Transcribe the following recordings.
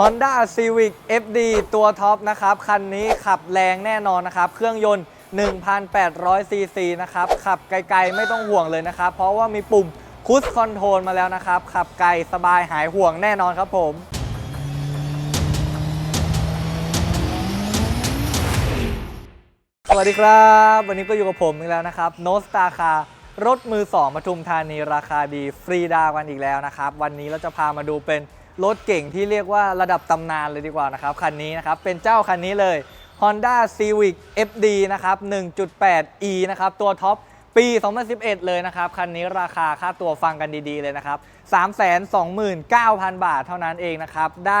Honda Civic FD ตัวท็อปนะครับ คันนี้ขับแรงแน่นอนนะครับ เครื่องยนต์ 1,800 ซีซีนะครับ ขับไกลๆไม่ต้องห่วงเลยนะครับ เพราะว่ามีปุ่มคุชคอนโทรลมาแล้วนะครับ ขับไกลสบายหายห่วงแน่นอนครับผมสวัสดีครับ วันนี้ก็อยู่กับผมอีกแล้วนะครับโนสตาคารถมือ2ปทุมธานีราคาดีฟรีดาวกันอีกแล้วนะครับ วันนี้เราจะพามาดูเป็น รถเก่งที่เรียกว่าระดับตำนานเลยดีกว่านะครับคันนี้นะครับเป็นเจ้าคันนี้เลย Honda Civic FD นะครับ 1.8e นะครับตัวท็อปปี 2011 เลยนะครับ คันนี้ราคาค่าตัวฟังกันดีๆเลยนะครับ 329,000 บาทเท่านั้นเองนะครับ ได้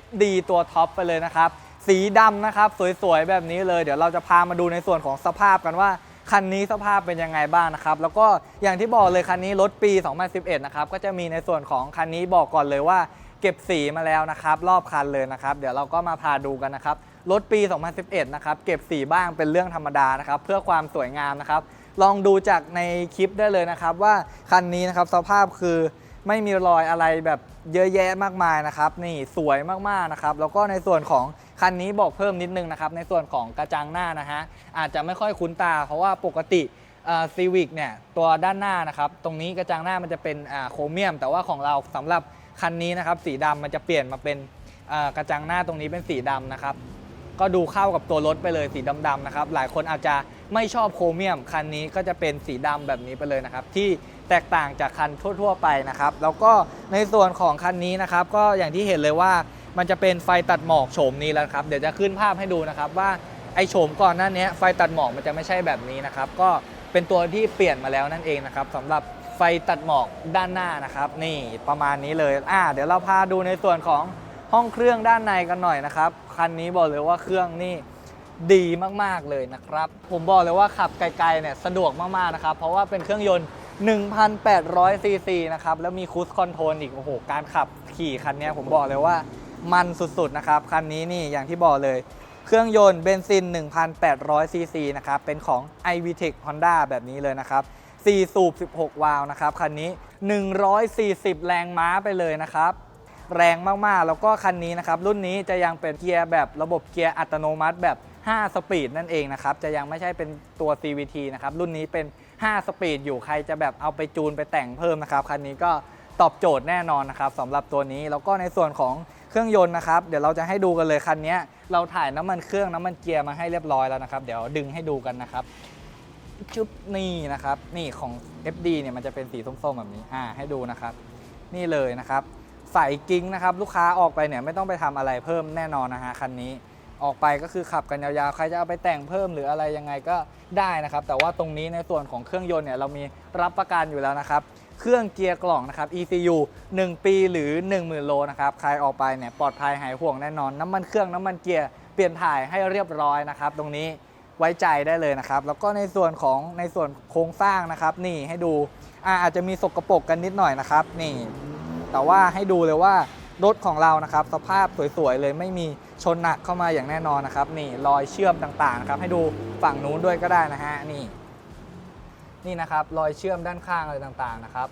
FD ตัวท็อปไปเลยนะครับ สีดำนะครับ สวยๆ แบบนี้เลย เดี๋ยวเราจะพามาดูในส่วนของสภาพกันว่า คันนี้สภาพเป็นยังไงบ้างนะครับ แล้วก็อย่างที่บอกเลยคันนี้รถปี 2011 นะครับ ก็จะมีในส่วนของคันนี้บอกก่อนเลยว่า เก็บสีมาแล้วนะครับ รอบคันเลยนะครับ เดี๋ยวเราก็มาพาดูกันนะครับ รถปี 2011 นะครับ เก็บสีบ้างเป็นเรื่องธรรมดานะครับ เพื่อความสวยงามนะครับ ลองดูจากในคลิปได้เลยนะครับ ว่าคันนี้นะครับสภาพคือไม่มีรอยอะไรแบบเยอะแยะมากมายนะครับ นี่สวยมากๆนะครับ แล้วก็ในส่วนของคันนี้บอกเพิ่มนิดนึงนะครับ ในส่วนของกระจังหน้านะฮะอาจจะไม่ค่อยคุ้นตา เพราะว่าปกติซีวิกเนี่ยตัวด้านหน้านะครับ ตรงนี้กระจังหน้ามันจะเป็นโครเมียม แต่ว่าของเราสำหรับ คันนี้นะครับสีดำมันจะเปลี่ยนมาเป็นกระจังหน้าตรงนี้เป็นสีดำนะครับ ก็ดูเข้ากับตัวรถไปเลยสีดำๆนะครับ หลายคนอาจจะไม่ชอบโครเมียม คันนี้ก็จะเป็นสีดำแบบนี้ไปเลยนะครับ ที่แตกต่างจากคันทั่ว ๆ ไปนะครับ แล้วก็ในส่วนของคันนี้นะครับ ก็อย่างที่เห็นเลยว่ามันจะเป็นไฟตัดหมอกโฉมนี้แล้วครับ เดี๋ยวจะขึ้นภาพให้ดูนะครับว่าไอโฉมก่อนหน้านี้ไฟตัดหมอกมันจะไม่ใช่แบบนี้นะครับ ก็เป็นตัวที่เปลี่ยนมาแล้วนั่นเองนะครับสำหรับ ไฟตัดหมอกด้านหน้านะครับ นี่ประมาณนี้เลยอ่าเดี๋ยวเราพาดูในส่วนของห้องเครื่องด้านในกันหน่อยนะครับคันนี้บอกเลยว่าเครื่องนี่ดีมากๆเลยนะครับ ผมบอกเลยว่าขับไกลๆเนี่ยสะดวกมากๆนะครับ เพราะว่าเป็นเครื่องยนต์ 1,800 ซีซีนะครับ แล้วมีคูสคอนโทรลอีก โอ้โห การขับขี่คันนี้ผมบอกเลยว่ามันสุดๆนะครับ คันนี้นี่อย่างที่บอกเลย เครื่องยนต์เบนซิน 1,800 ซีซีนะครับ เป็นของ iVTEC Honda แบบนี้เลยนะครับ 4 สูบ 16 วาล์วนะครับ คันนี้ 140 แรงม้าไปเลยนะครับ แรงมาก ๆ แล้วก็คันนี้นะครับ รุ่นนี้จะยังเป็นเกียร์แบบระบบเกียร์อัตโนมัติแบบ 5 สปีดนั่นเองนะครับ จะยังไม่ใช่เป็นตัว CVT นะครับ รุ่นนี้เป็น 5 สปีดอยู่ใครจะแบบเอาไปจูนไปแต่งเพิ่มนะครับ คันนี้ก็ตอบโจทย์แน่นอนนะครับสำหรับตัวนี้แล้วก็ในส่วนของเครื่องยนต์นะครับเดี๋ยวเราจะให้ดูกันเลยคันนี้เราถ่ายน้ำมันเครื่องน้ำมันเกียร์มาให้เรียบร้อยแล้วนะครับ เดี๋ยวดึงให้ดูกันนะครับ ชุบนี่นะครับ นี่ของ FD เนี่ยมันจะเป็นสีส้มๆแบบนี้อ่าให้ดูนะครับ นี่เลยนะครับใส่กิ้งนะครับ ลูกค้าออกไปเนี่ยไม่ต้องไปทำอะไรเพิ่มแน่นอนนะฮะคันนี้ออกไปก็คือขับกันยาวๆ ใครจะเอาไปแต่งเพิ่มหรืออะไรยังไงก็ได้นะครับ แต่ว่าตรงนี้ในส่วนของเครื่องยนต์เนี่ยเรามีรับประกันอยู่แล้วนะครับ เครื่องเกียร์กล่องนะครับ ECU 1 ปีหรือ 10,000 โลนะครับ ใครออกไปเนี่ยปลอดภัยหายห่วงแน่นอน น้ำมันเครื่องน้ำมันเกียร์เปลี่ยนถ่ายให้เรียบร้อยนะครับ ตรงนี้ ไว้ใจได้เลยนะครับ แล้วก็ในส่วนของในส่วนโครงสร้างนะครับ นี่ให้ดูอาอาจจะมีสกปรกกันนิดหน่อยนะครับ นี่ แต่ว่าให้ดูเลยว่ารถของเรานะครับ สภาพสวยๆเลยไม่มีชนหนักเข้ามาอย่างแน่นอนนะครับ นี่รอยเชื่อมต่างๆนะครับ ให้ดูฝั่งนู้นด้วยก็ได้นะฮะนี่ นี่นะครับรอยเชื่อมด้านข้างอะไรต่างๆนะครับ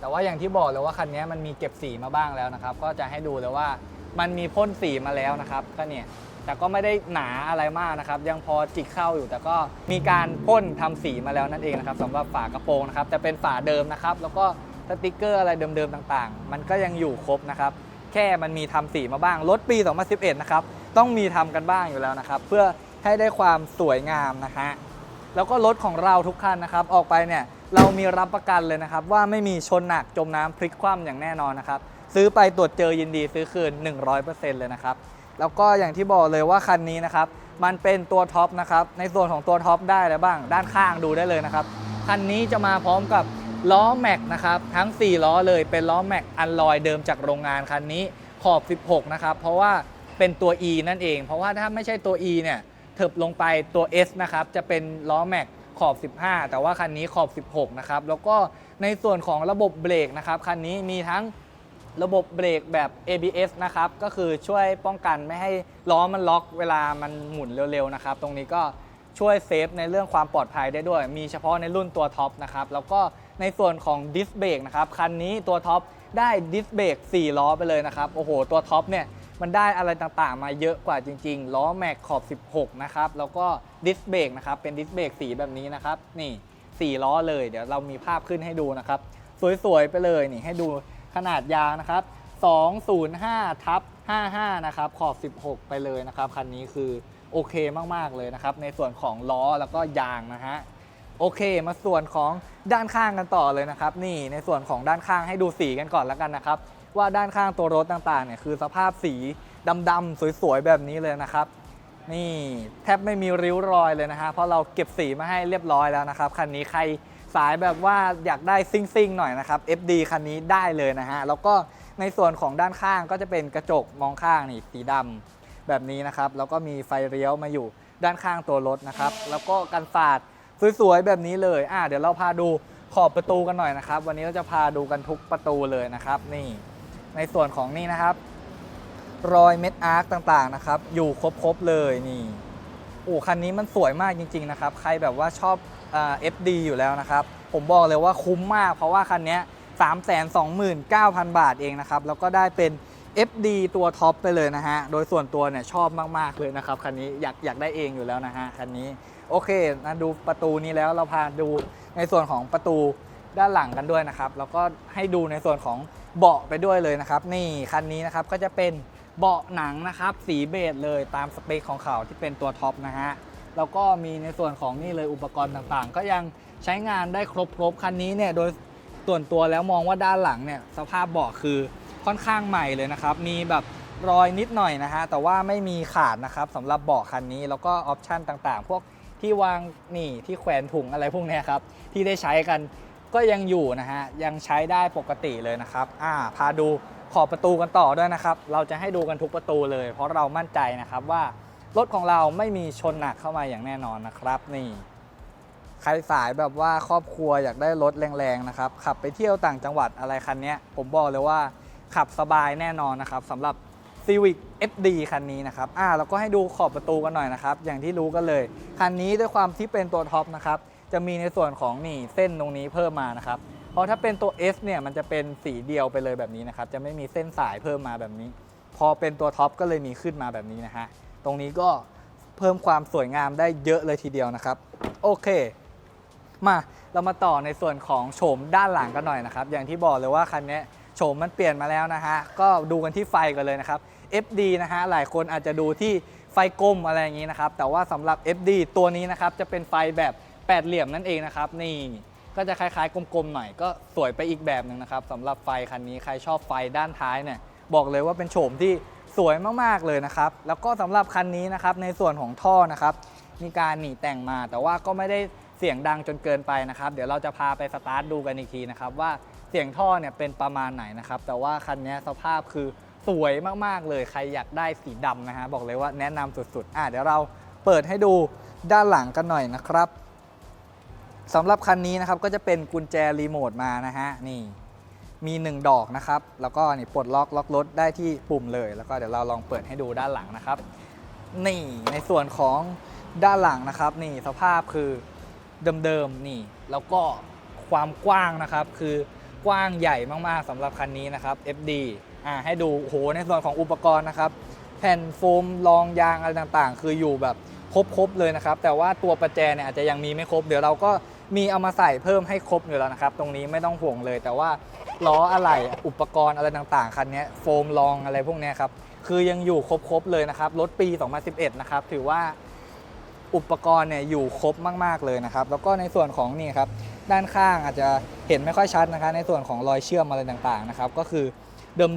แต่ว่าอย่างที่บอกเลยว่าคันนี้มันมีเก็บสีมาบ้างแล้วนะครับ ก็จะให้ดูเลยว่ามันมีพ่นสีมาแล้วนะครับ ก็เนี่ย แต่ก็ไม่ได้หนาอะไรมากนะครับ ยังพอจิกเข้าอยู่แต่ก็มีการพ่นทำสีมาแล้วนั่นเองนะครับสำหรับฝากระโปรงนะครับแต่เป็นฝาเดิมนะครับ แล้วก็สติกเกอร์อะไรเดิมๆต่างๆ มันก็ยังอยู่ครบนะครับ แค่มันมีทำสีมาบ้างรถปี 2011 นะครับ ต้องมีทำกันบ้างอยู่แล้วนะครับ เพื่อให้ได้ความสวยงามนะฮะแล้วก็รถของเราทุกคันนะครับ ออกไปเนี่ยเรามีรับประกันเลยนะครับ ว่าไม่มีชนหนักจมน้ำพลิกคว่ำอย่างแน่นอนนะครับ ซื้อไปตรวจเจอยินดีซื้อคืน 100%เลยนะครับ แล้วก็อย่างที่บอกเลยว่าคันนี้นะครับ มันเป็นตัวท็อปนะครับ ในส่วนของตัวท็อปได้อะไรบ้าง ด้านข้างดูได้เลยนะครับ คันนี้จะมาพร้อมกับล้อแม็กนะครับ ทั้ง 4 ล้อเลยเป็นล้อแม็กอันลอยเดิมจากโรงงานคันนี้ขอบ 16 นะครับ เพราะว่าเป็นตัว E นั่นเอง เพราะว่าถ้าไม่ใช่ตัว E เนี่ยเถิบลงไปตัว S นะครับ จะเป็นล้อแม็กขอบ 15 แต่ว่าคันนี้ขอบ 16 นะครับ แล้วก็ในส่วนของระบบเบรกนะครับ คันนี้มีทั้ง ระบบเบรกแบบ ABS นะครับ ก็คือช่วยป้องกันไม่ให้ล้อมันล็อกเวลามันหมุนเร็วๆนะครับ ตรงนี้ก็ช่วยเซฟในเรื่องความปลอดภัยได้ด้วย มีเฉพาะในรุ่นตัวท็อปนะครับ แล้วก็ในส่วนของดิสเบรกนะครับ คันนี้ตัวท็อปได้ดิสเบรก4 ล้อไปเลยนะครับ โอ้โห ตัวท็อปเนี่ยมันได้อะไรต่างๆ มาเยอะกว่าจริง ๆ ล้อแม็กขอบ 16 นะครับ แล้วก็ดิสเบรกนะครับ เป็นดิสเบรกสีแบบนี้นะครับ นี่ 4 ล้อเลย เดี๋ยวเรามีภาพขึ้นให้ดูนะครับ สวยๆ ไปเลย นี่ให้ดู ขนาดยางนะครับ 205ทับ55 นะครับ ขอบ 16 ไปเลยนะครับ คันนี้คือโอเคมากๆเลยนะครับ ในส่วนของล้อแล้วก็ยางนะฮะโอเคมาส่วนของด้านข้างกันต่อเลยนะครับ นี่ในส่วนของด้านข้างให้ดูสีกันก่อนแล้วกันนะครับ ว่าด้านข้างตัวรถต่างๆเนี่ยคือสภาพสีดำๆสวยๆแบบนี้เลยนะครับ นี่แทบไม่มีริ้วรอยเลยนะฮะเพราะเราเก็บสีมาให้เรียบร้อยแล้วนะครับคันนี้ใคร สายแบบว่าอยากได้ซิ่งๆหน่อยนะครับ FD คันนี้ได้เลยนะฮะ แล้วก็ในส่วนของด้านข้างก็จะเป็นกระจกมองข้างนี่สีดำแบบนี้นะครับ แล้วก็มีไฟเลี้ยวมาอยู่ด้านข้างตัวรถนะครับ แล้วก็กันสาดสวยๆแบบนี้เลย อะเดี๋ยวเราพาดูขอบประตูกันหน่อยนะครับ วันนี้เราจะพาดูกันทุกประตูเลยนะครับ นี่ ในส่วนของนี่นะครับ รอยเม็ดอาร์คต่างๆนะครับ อยู่ครบๆเลยนี่โอ้คันนี้มันสวยมากจริง ๆนะครับ ใครแบบว่าชอบ เอ่า FD อยู่แล้วนะครับ ผมบอกเลยว่าคุ้มมากเพราะว่าคันนี้ย329,000 บาทเองนะครับ แล้วก็ได้เป็น FD ตัวท็อปไปเลยนะฮะ โดยส่วนตัวเนี่ยชอบมาก ๆ เลยนะครับ คันนี้อยากอยากได้เองอยู่แล้วนะฮะ คันนี้โอเคนะดูประตูนี้แล้วเราพาดูในส่วนของประตูด้านหลังกันด้วยนะครับ แล้วก็ให้ดูในส่วนของเบาะไปด้วยเลยนะครับ นี่คันนี้นะครับก็จะเป็นเบาะหนังนะครับ สีเบจเลยตามสเปคของเขาที่เป็นตัวท็อปนะฮะ แล้วก็มีในส่วนของนี่เลยอุปกรณ์ต่างๆ ก็ยังใช้งานได้ครบๆคันนี้เนี่ยโดยส่วนตัวแล้วมองว่าด้านหลังเนี่ยสภาพเบาะคือค่อนข้างใหม่เลยนะครับ มีแบบรอยนิดหน่อยนะฮะแต่ว่าไม่มีขาดนะครับสำหรับเบาะคันนี้แล้วก็ออปชันต่างๆ พวกที่วางนี่ที่แขวนถุงอะไรพวกนี้ครับที่ได้ใช้กันก็ยังอยู่นะฮะยังใช้ได้ปกติเลยนะครับอ่าพาดูขอบประตูกันต่อด้วยนะครับ เราจะให้ดูกันทุกประตูเลย เพราะเรามั่นใจนะครับว่า รถของเราไม่มีชนหนักเข้ามาอย่างแน่นอนนะครับ นี่ใครสายแบบว่าครอบครัวอยากได้รถแรงๆนะครับ ขับไปเที่ยวต่างจังหวัดอะไรคันนี้ผมบอกเลยว่าขับสบายแน่นอนนะครับสำหรับ Civic FD คันนี้นะครับอ่าแล้วก็ให้ดูขอบประตูกันหน่อยนะครับ อย่างที่รู้กันเลย คันนี้ด้วยความที่เป็นตัวท็อปนะครับ จะมีในส่วนของนี่เส้นตรงนี้เพิ่มมานะครับ เพราะถ้าเป็นตัว S เนี่ยมันจะเป็นสีเดียวไปเลยแบบนี้นะครับ จะไม่มีเส้นสายเพิ่มมาแบบนี้ พอเป็นตัวท็อปก็เลยมีขึ้นมาแบบนี้นะฮะ ตรงนี้ก็เพิ่มความสวยงามได้เยอะเลยทีเดียวนะครับ โอเค มาเรามาต่อในส่วนของโฉมด้านหลังกันหน่อยนะครับ อย่างที่บอกเลยว่าคันนี้โฉมมันเปลี่ยนมาแล้วนะฮะ ก็ดูกันที่ไฟกันเลยนะครับ FD นะฮะ หลายคนอาจจะดูที่ไฟกลมอะไรอย่างนี้นะครับ แต่ว่าสำหรับ FD ตัวนี้นะครับ จะเป็นไฟแบบแปดเหลี่ยมนั่นเองนะครับ นี่ ก็จะคล้ายๆ กลมๆหน่อย ก็สวยไปอีกแบบหนึ่งนะครับสำหรับไฟคันนี้ ใครชอบไฟด้านท้ายเนี่ย บอกเลยว่าเป็นโฉมที่ สวยมากๆเลยนะครับ แล้วก็สำหรับคันนี้นะครับในส่วนของท่อนะครับ มีการหนีแต่งมา แต่ว่าก็ไม่ได้เสียงดังจนเกินไปนะครับ เดี๋ยวเราจะพาไปสตาร์ทดูกันอีกทีนะครับ ว่าเสียงท่อเนี่ยเป็นประมาณไหนนะครับ แต่ว่าคันนี้สภาพคือสวยมากๆเลย ใครอยากได้สีดำนะฮะบอกเลยว่าแนะนำสุดๆอะเดี๋ยวเราเปิดให้ดูด้านหลังกันหน่อยนะครับสำหรับคันนี้นะครับก็จะเป็นกุญแจรีโมทมานะฮะนี่ มี 1 ดอกนะครับ แล้วก็นี่ปลดล็อกล็อกรถได้ที่ปุ่มเลย แล้วก็เดี๋ยวเราลองเปิดให้ดูด้านหลังนะครับ นี่ในส่วนของด้านหลังนะครับ นี่สภาพคือเดิมๆนี่ แล้วก็ความกว้างนะครับ คือกว้างใหญ่มากๆสำหรับคันนี้นะครับ FD อ่าให้ดูโอ้โหในส่วนของอุปกรณ์นะครับ แผ่นโฟมรองยางอะไรต่างๆ คืออยู่แบบครบๆเลยนะครับ แต่ว่าตัวประแจเนี่ยอาจจะยังมีไม่ครบ เดี๋ยวเราก็มีเอามาใส่เพิ่มให้ครบอยู่แล้วนะครับ ตรงนี้ไม่ต้องห่วงเลย แต่ว่า ล้ออะไรอุปกรณ์อะไรต่างๆ คันนี้โฟมรองอะไรพวกนี้ครับ คือยังอยู่ครบๆเลยนะครับ รถปี 2011 นะครับ ถือว่าอุปกรณ์เนี่ยอยู่ครบมากๆเลยนะครับ แล้วก็ในส่วนของนี่ครับ ด้านข้างอาจจะเห็นไม่ค่อยชัดนะคะ ในส่วนของรอยเชื่อมอะไรต่างๆนะครับ ก็คือ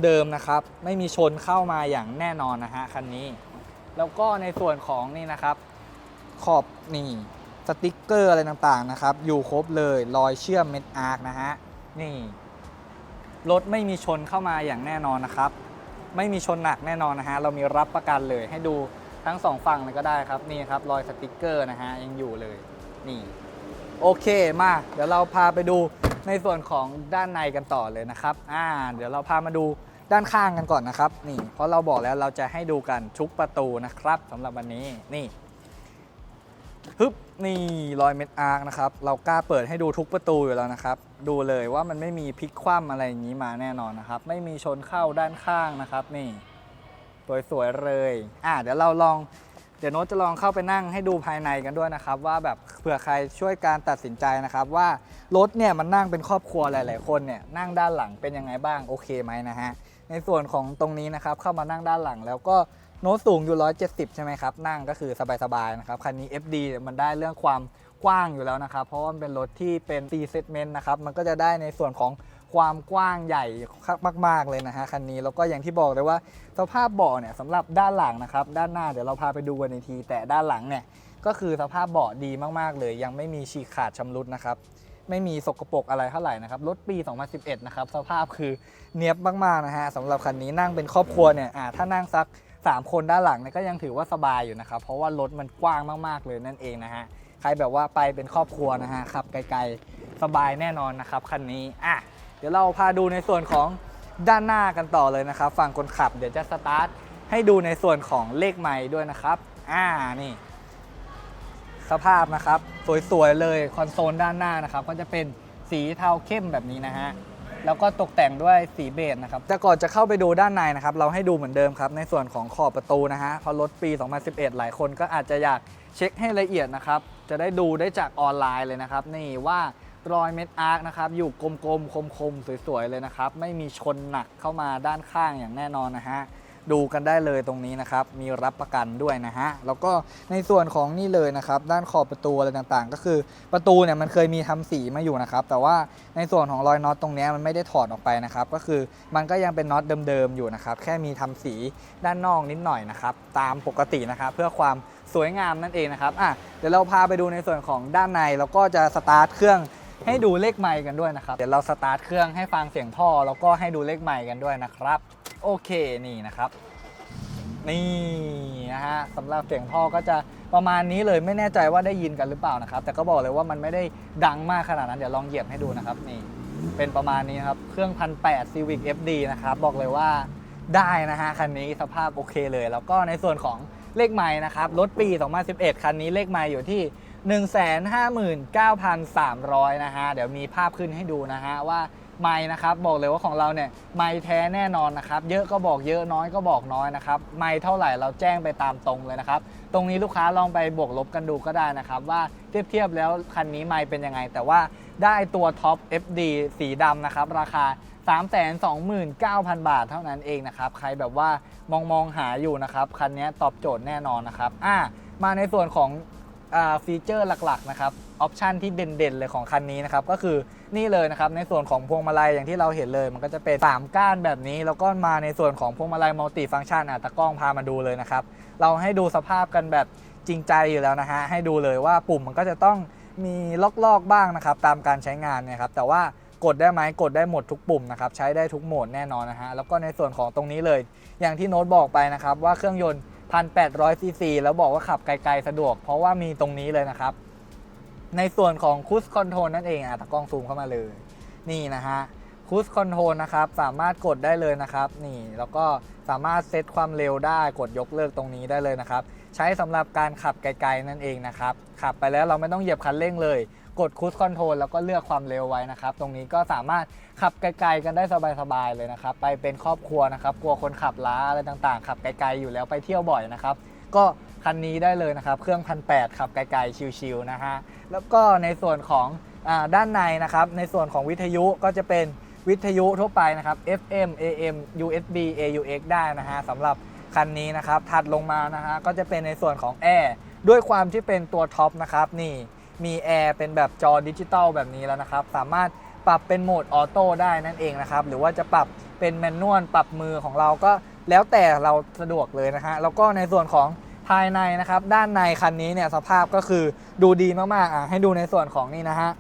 เดิมๆนะครับ ไม่มีชนเข้ามาอย่างแน่นอนนะฮะคันนี้ แล้วก็ในส่วนของนี่นะครับ ขอบนี่สติกเกอร์อะไรต่างๆนะครับ อยู่ครบเลยรอยเชื่อมเม็ดอาร์คนะฮะนี่ รถไม่มีชนเข้ามาอย่างแน่นอนนะครับ ไม่มีชนหนักแน่นอนนะฮะ เรามีรับประกันเลยให้ดูทั้งสองฝั่งเลยก็ได้ครับ นี่ครับรอยสติกเกอร์นะฮะยังอยู่เลย นี่ โอเคมา เดี๋ยวเราพาไปดูในส่วนของด้านในกันต่อเลยนะครับ อ่า เดี๋ยวเราพามาดูด้านข้างกันก่อนนะครับ นี่ เพราะเราบอกแล้วเราจะให้ดูกันทุกประตูนะครับสำหรับวันนี้ นี่ ฮึบนี่รอยเม็ดอาร์คนะครับ เรากล้าเปิดให้ดูทุกประตูอยู่แล้วนะครับ ดูเลยว่ามันไม่มีพลิกคว่ำอะไรอย่างนี้มาแน่นอนนะครับ ไม่มีชนเข้าด้านข้างนะครับ นี่สวยๆเลยอะเดี๋ยวเราลองเดี๋ยวโน้ตจะลองเข้าไปนั่งให้ดูภายในกันด้วยนะครับ ว่าแบบเผื่อใครช่วยการตัดสินใจนะครับ ว่ารถเนี่ยมันนั่งเป็นครอบครัวหลาย ๆ คนเนี่ยนั่งด้านหลังเป็นยังไงบ้างโอเคไหมนะฮะในส่วนของตรงนี้นะครับเข้ามานั่งด้านหลังแล้วก็ โน้ตสูงอยู่ 170 ใช่ไหมครับ นั่งก็คือสบายๆนะครับ คันนี้ FD เนี่ยมันได้เรื่องความกว้างอยู่แล้วนะครับ เพราะว่ามันเป็นรถที่เป็น C segment นะครับ มันก็จะได้ในส่วนของความกว้างใหญ่มาก ๆ เลยนะฮะ คันนี้ แล้วก็อย่างที่บอกเลยว่า สภาพเบาะเนี่ยสำหรับด้านหลังนะครับ ด้านหน้าเดี๋ยวเราพาไปดูกันในที แต่ด้านหลังเนี่ยก็คือสภาพเบาะดีมากๆ เลย ยังไม่มีฉีกขาดชำรุดนะครับไม่มีสกปรกอะไรเท่าไหร่นะครับ รถปี 2011 นะครับ สภาพคือเนียบมาก ๆ นะฮะสำหรับคันนี้นั่งเป็นครอบครัวเนี่ยอ่าถ้านั่งสัก 3 คนด้านหลังเนี่ยก็ยังถือว่าสบายอยู่นะครับ เพราะว่ารถมันกว้างมากๆเลยนั่นเองนะฮะ ใครแบบว่าไปเป็นครอบครัวนะฮะขับไกลๆสบายแน่นอนนะครับคันนี้อะเดี๋ยวเราพาดูในส่วนของด้านหน้ากันต่อเลยนะครับ ฝั่งคนขับเดี๋ยวจะสตาร์ทให้ดูในส่วนของเลขไม้ด้วยนะครับ อ่านี่ สภาพนะครับ สวยๆเลยคอนโซลด้านหน้านะครับ ก็จะเป็นสีเทาเข้มแบบนี้นะฮะ แล้วก็ตกแต่งด้วยสีเบจนะครับ แต่ก่อนจะเข้าไปดูด้านในนะครับ เราให้ดูเหมือนเดิมครับ ในส่วนของขอบประตูนะฮะเพราะรถปี 2011 หลายคนก็อาจจะอยากเช็คให้ละเอียดนะครับ จะได้ดูได้จากออนไลน์เลยนะครับ นี่ว่ารอยเม็ดอาร์คนะครับ อยู่กลมๆ คมๆ สวยๆ เลยนะครับ ไม่มีชนหนักเข้ามาด้านข้างอย่างแน่นอนนะฮะ ดูกันได้เลยตรงนี้นะครับ มีรับประกันด้วยนะฮะ แล้วก็ในส่วนของนี่เลยนะครับ ด้านขอบประตูอะไรต่างๆ ก็คือประตูเนี่ยมันเคยมีทำสีมาอยู่นะครับ แต่ว่าในส่วนของรอยน็อตตรงนี้มันไม่ได้ถอดออกไปนะครับ ก็คือมันก็ยังเป็นน็อตเดิมๆอยู่นะครับ แค่มีทำสีด้านนอกนิดหน่อยนะครับ ตามปกตินะครับเพื่อความสวยงามนั่นเองนะครับ อะ เดี๋ยวเราพาไปดูในส่วนของด้านในแล้วก็จะสตาร์ทเครื่องให้ดูเลขไมค์กันด้วยนะครับ เดี๋ยวเราสตาร์ทเครื่องให้ฟังเสียงท่อ แล้วก็ให้ดูเลขไมค์กันด้วยนะครับ โอเคนี่นะครับ นี่นะฮะสำหรับเสียงท่อก็จะประมาณนี้เลยไม่แน่ใจว่าได้ยินกันหรือเปล่านะครับ แต่ก็บอกเลยว่ามันไม่ได้ดังมากขนาดนั้น เดี๋ยวลองเหยียบให้ดูนะครับ นี่เป็นประมาณนี้นครับ เครื่องพันแปด Civic FD นะครับ บอกเลยว่าได้นะฮะ คันนี้สภาพโอเคเลย แล้วก็ในส่วนของเลขไม้นะครับ รถปี 2011 คันนี้เลขไม้อยู่ที่ 159,300 นะฮะ เดี๋ยวมีภาพขึ้นให้ดูนะฮะว่า ไม้นะครับบอกเลยว่าของเราเนี่ยไม้แท้แน่นอนนะครับเยอะก็บอกเยอะน้อยก็บอกน้อยนะครับไม้เท่าไหร่เราแจ้งไปตามตรงเลยนะครับตรงนี้ลูกค้าลองไปบวกลบกันดูก็ได้นะครับว่าเทียบเทียบแล้วคันนี้ไม้เป็นยังไง แต่ว่าได้ตัวท็อป FD สีดำนะครับราคา 329,000 บาทเท่านั้นเองนะครับใครแบบว่ามองมองหาอยู่นะครับคันนี้ตอบโจทย์แน่นอนนะครับอะมาในส่วนของอฟีเจอร์หลักๆนะครับ ออปชันที่เด่นๆเลยของคันนี้นะครับก็คือนี่เลยนะครับในส่วนของพวงมาลัยอย่างที่เราเห็นเลย มันก็จะเป็น 3 ก้านแบบนี้ แล้วก็มาในส่วนของพวงมาลัยมัลติฟังก์ชันอะตะกล้องพามาดูเลยนะครับเราให้ดูสภาพกันแบบจริงใจอยู่แล้วนะฮะให้ดูเลยว่าปุ่มมันก็จะต้องมีล็อกๆบ้างนะครับตามการใช้งานเนี่ยครับแต่ว่ากดได้ไหมกดได้หมดทุกปุ่มนะครับใช้ได้ทุกโหมดแน่นอนนะฮะแล้วก็ในส่วนของตรงนี้เลย อย่างที่โน้ตบอกไปนะครับว่าเครื่องยนต์ 1,800ซีซีแล้วบอกว่าขับไกลๆสะดวก เพราะว่ามีตรงนี้เลยนะครับ ในส่วนของคู i คอนโทรลนั่นเองอะตะกล้องซูมเข้ามาเลย นี่นะฮะคู i คอนโทรลนะครับ สามารถกดได้เลยนะครับ นี่แล้วก็สามารถเซตความเร็วได้กดยกเลิกตรงนี้ได้เลยนะครับ ใช้สำหรับการขับไกลๆนั่นเองนะครับ ขับไปแล้วเราไม่ต้องเหยียบคันเร่งเลย กดคู i คอนโทรลแล้วก็เลือกความเร็วไว้นะครับ ตรงนี้ก็สามารถขับไกลๆกันได้สบายๆเลยนะครับ ไปเป็นครอบครัวนะครับ กลัวคนขับล้าอะไรต่างๆ ขับไกลๆอยู่แล้วไปเที่ยวบ่อยนะครับ ก็ คันนี้ได้เลยนะครับ เครื่องพันแปดขับไกลๆชิวๆนะฮะ แล้วก็ในส่วนของอด้านในนะครับ ในส่วนของวิทยุก็จะเป็นวิทยุทั่วไปนะครับ FM AM USB AUX ได้นะฮะสำหรับคันนี้นะครับ ถัดลงมานะฮะก็จะเป็นในส่วนของแอร์ด้วยความที่เป็นตัวท็อปนะครับนี่มีแอร์เป็นแบบจอดิจิตอลแบบนี้แล้วนะครับ สามารถปรับเป็นโหมดออโต้ได้นั่นเองนะครับ หรือว่าจะปรับเป็นแมนนวลปรับมือของเราก็แล้วแต่เราสะดวกเลยนะฮะ แล้วก็ในส่วนของ ภายในนะครับ ด้านในคันนี้เนี่ยสภาพก็คือดูดีมากๆอะให้ดูในส่วนของนี่นะฮะ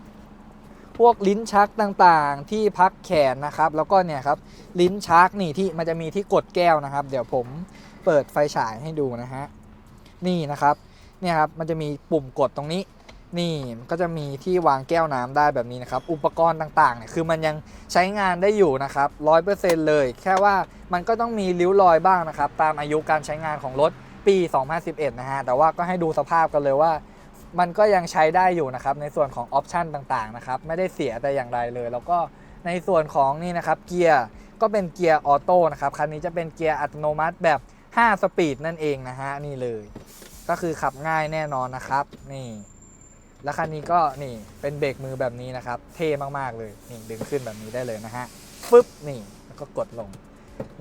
พวกลิ้นชักต่างๆ ที่พักแขนนะครับ แล้วก็เนี่ยครับลิ้นชักนี่ที่มันจะมีที่กดแก้วนะครับ เดี๋ยวผมเปิดไฟฉายให้ดูนะฮะนี่นะครับเนี่ยครับมันจะมีปุ่มกดตรงนี้ นี่ก็จะมีที่วางแก้วน้ำได้แบบนี้นะครับ อุปกรณ์ต่างๆเนี่ยคือมันยังใช้งานได้อยู่นะครับร้อยเปอร์เซ็นต์เลย แค่ว่ามันก็ต้องมีริ้วรอยบ้างนะครับ ตามอายุการใช้งานของรถ ปี 2011 นะฮะ แต่ว่าก็ให้ดูสภาพกันเลยว่า มันก็ยังใช้ได้อยู่นะครับ ในส่วนของออปชันต่างๆนะครับ ไม่ได้เสียแต่อย่างใดเลย แล้วก็ในส่วนของนี่นะครับเกียร์ก็เป็นเกียร์ออโต้นะครับ คันนี้จะเป็นเกียร์อัตโนมัติแบบ 5 สปีดนั่นเองนะฮะ นี่เลย ก็คือขับง่ายแน่นอนนะครับ นี่ แล้วคันนี้ก็นี่เป็นเบรกมือแบบนี้นะครับ เท่มากๆเลย นี่ดึงขึ้นแบบนี้ได้เลยนะฮะปึ๊บนี่แล้วก็กดลง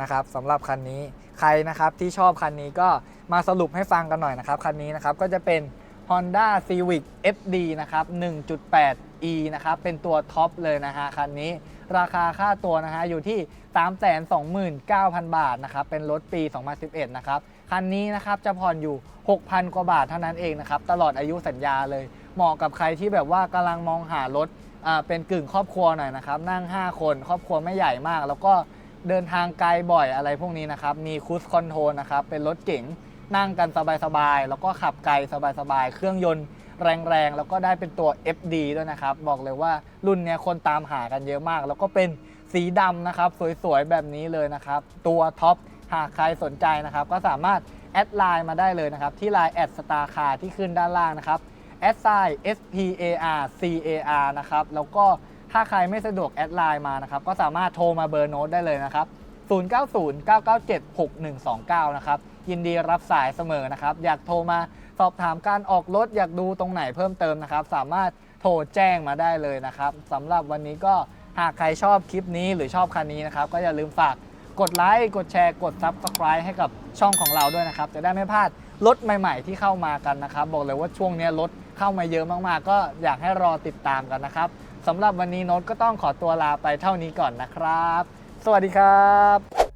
นะครับสำหรับคันนี้ใครนะครับที่ชอบคันนี้ก็มาสรุปให้ฟังกันหน่อยนะครับ คันนี้นะครับก็จะเป็น Honda Civic FD นะครับ 1.8e นะครับ เป็นตัวท็อปเลยนะฮะ คันนี้ราคาค่าตัวนะฮะ อยู่ที่ 329,000 บาทนะครับ เป็นรถปี 2011 นะครับ คันนี้นะครับจะผ่อนอยู่ 6,000 กว่าบาทเท่านั้นเองนะครับ ตลอดอายุสัญญาเลย เหมาะกับใครที่แบบว่ากำลังมองหารถเป็นกึ่งครอบครัวหน่อยนะครับ นั่ง 5 คน ครอบครัวไม่ใหญ่มาก แล้วก็ เดินทางไกลบ่อยอะไรพวกนี้นะครับ มีคู i คอนโทรนะครับ เป็นรถเก๋งนั่งกันสบายๆ แล้วก็ขับไกลสบายๆ เครื่องยนต์แรงๆ แล้วก็ได้เป็นตัว FD ด้วยนะครับ บอกเลยว่ารุ่นนี้คนตามหากันเยอะมาก แล้วก็เป็นสีดำนะครับ สวยๆ แบบนี้เลยนะครับ ตัวท็อปหากใครสนใจนะครับ ก็สามารถแอดไลน์มาได้เลยนะครับ ที่ไลน์แอดสตาร์คาที่ขึ้นด้านล่างนะครับแอดไซ S P A R C A R นะครับ แล้วก็ ถ้าใครไม่สะดวกแอดไลน์มานะครับ ก็สามารถโทรมาเบอร์โน้ตได้เลยนะครับ 0909976129 นะครับ ยินดีรับสายเสมอนะครับ อยากโทรมาสอบถามการออกรถ อยากดูตรงไหนเพิ่มเติมนะครับ สามารถโทรแจ้งมาได้เลยนะครับสำหรับวันนี้ก็หากใครชอบคลิปนี้หรือชอบคันนี้นะครับ ก็อย่าลืมฝากกดไลค์กดแชร์กด Subscribe ให้กับช่องของเราด้วยนะครับ จะได้ไม่พลาดรถใหม่ ๆ ที่เข้ามากันนะครับ บอกเลยว่าช่วงนี้รถเข้ามาเยอะมากๆ ก็อยากให้รอติดตามกันนะครับ สำหรับวันนี้โน้ตก็ต้องขอตัวลาไปเท่านี้ก่อนนะครับ สวัสดีครับ